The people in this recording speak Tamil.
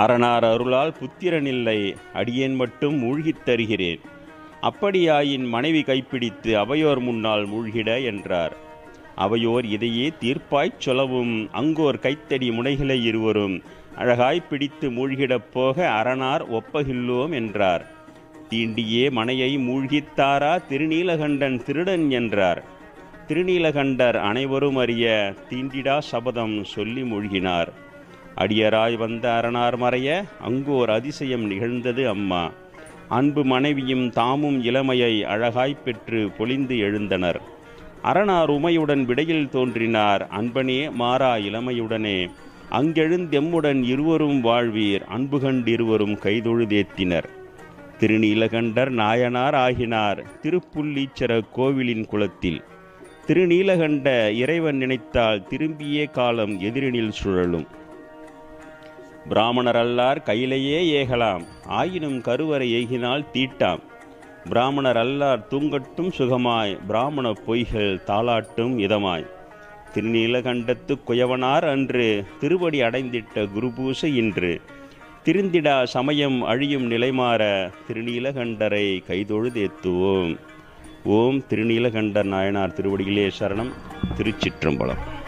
அரணார் அருளால் புத்திரனில்லை அடியேன் மட்டும் மூழ்கித் தருகிறேன். அப்படியாயின் மனைவி கைப்பிடித்து அவையோர் முன்னால் மூழ்கிட என்றார். அவையோர் இதையே தீர்ப்பாய்ச் சொல்லவும் அங்கோர் கைத்தடி முனைகளை இருவரும் அழகாய் பிடித்து மூழ்கிடப் போக அரணார் ஒப்பகில்லோம் என்றார். தீண்டியே மனையை மூழ்கித்தாரா திருநீலகண்டன் திருடன் என்றார். திருநீலகண்டர் அனைவரும் அறிய தீண்டிடா சபதம் சொல்லி மூழ்கினார். அடியராய் வந்த அரணார் மறைய அங்கோர் அதிசயம் நிகழ்ந்தது அம்மா. அன்பு மனைவியும் தாமும் இளமையை அழகாய்ப் பெற்று பொலிந்து எழுந்தனர். அரணார் உமையுடன் விடையில் தோன்றினார் அன்பனே மாறா இளமையுடனே. அங்கெழுந்தெம்முடன் இருவரும் வாழ்வீர் அன்பு கண்டிருவரும் கைதொழுதேத்தினர். திருநீலகண்டர் நாயனார் ஆகினார் திருப்புள்ளீச்சர கோவிலின் குளத்தில். திருநீலகண்ட இறைவன் நினைத்தால் திரும்பியே காலம் எதிரினில் சுழலும். பிராமணர் அல்லார் கையிலேயே ஏகலாம் ஆயினும் கருவறை ஏகினால் தீட்டாம். பிராமணர் அல்லார் தூங்கட்டும் சுகமாய் பிராமண பொய்கள் தாளாட்டும் இதமாய். திருநீலகண்டத்து குயவனார் அன்று திருவடி அடைந்திட்ட குருபூசை இன்று. திருந்திடா சமயம் அழியும் நிலைமாற திருநீலகண்டரை கைதொழுதேத்துவோம். ஓம் திருநீலகண்டர் நாயனார் திருவடிகளே சரணம் திருச்சிற்றம்பலம்.